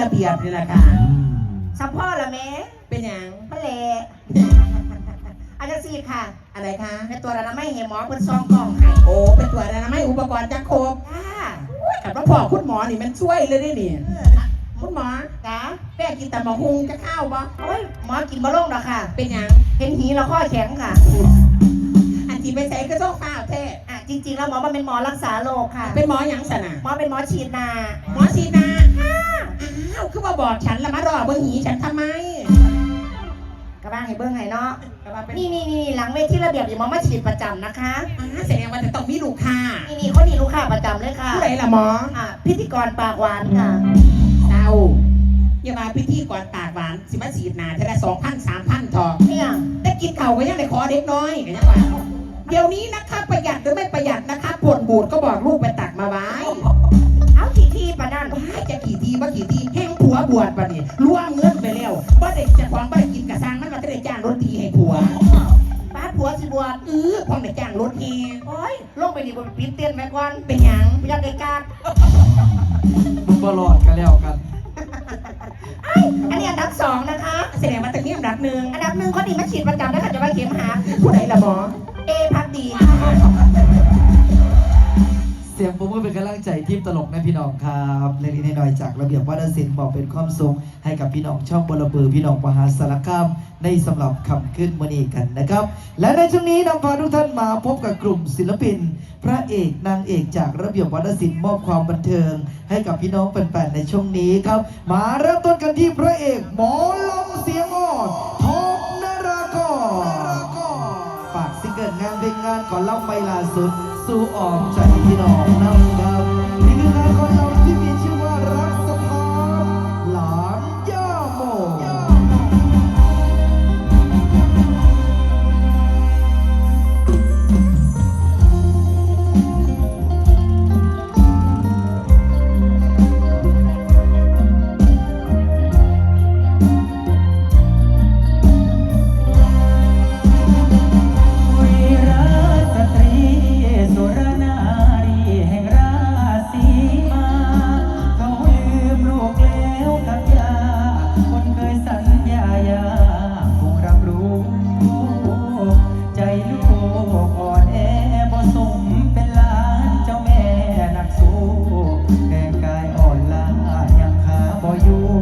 ระเบียบนี่แหละค่ะสัมพ่อละแม่เป็นอย่างพะเลอาจารย์ซีค่ะ อะไรคะในตัวเราไม่เห็นหมอเป็นซองกล่องให้โอ้เป็นตัวอะไรนะไม่อุปกรณ์จักรโคบค่ะแต่ว่าพอคุณหมอนี่มันช่วยเลยได้นี่คุณหมอจ้าแม่กินแต่หมอฮุงจะเข้าวบ่โอ้ยหมอกินบะโลงดอกค่ะ เป็นอย่างเห็นหีเราข้อแข็งค่ะ ริงๆแล้วหมอมันเป็นหมอรักษาโรคค่ะ เป็นหมอหยังสนะหมอเป็นหมอฉีดนาหมอสีนาอ้าวคือมาบอกฉันละมารอเบิ่งหีฉันทำไมกระบ้างให้เบิ้งให้เนาะก็ว่าเป็นนี่นี่นี่หลังเวทีระเบียบอยู่หมอมาฉีดประจำนะคะอ่าแสดงว่าจะต้องมีลูกค้านี่นี่คนนี้ลูกค้าประจำเลยค่ะผู้ใดล่ะหมออะพิธีกรปากหวานค่ะเต้าอย่ามาพิธีก่อนปากหวานสิมาสีดหนาเท่าละสองพันสามพันทองเนี่ยแต่กินเข่าวก็ยังได้ขอเด็กน้อยกันยังว่าเดี๋ยวนี้นะคะประหยัดหรือไม่ประหยัด นะคะผลบูดก็บอกลูกไปตักมาไว้ เอาขี่ที่ปะนั่นว้ายจะกี่ทีว่ากี่ทีแห้งผัวบวชปะนี่ล่วงเงินไปแล้วว่าเด็กจะความว่ากินกระซังมันมาจะได้จ้างรถทีให้ผัวป้าผัวสิบวชเออความได้จ้างรถเฮโอ้ยลงไปนี่บนปีนเตียนแม่ก่อนเป็นหยังพยาไก่กาดมึงบอลอดกันแล้วกันอันนี้อันดับสองนะคะแสดงว่าตะเกียบดับหนึ่งอันดับหนึ่งคนนี้มาฉีดประจำนะคะจะมาเข็มหาผู้ใดละหมอเอพักดีเสียงผมก็เป็นกำลังใจทีมตลกนะพี่น้องครับเล็กๆน้อยๆจากระเบียบวัฒนศิลป์บอกเป็นความสุขให้กับพี่น้องช่องบลเบือพี่น้องมหาสารคามในสำหรับคำขึ้นมณีกันนะครับ และในช่วงนี้นำพาทุกท่านมาพบกับกลุ่มศิลปิน พระเอกนางเอกจากระเบียบวัฒนศิลป์มอบความบันเทิง ให้กับพี่น้องแฟนๆในช่วงนี้ครับ มาเริ่มต้นกันที่พระเอกหมอลำเสียงอ่อนทองนารากรฝากซิงเกิลงานเพลงงานก่อนเล่าไปล่าสุด สู่ออกใจพี่น้องนำครับนี่คืองานของเราที่มี จ้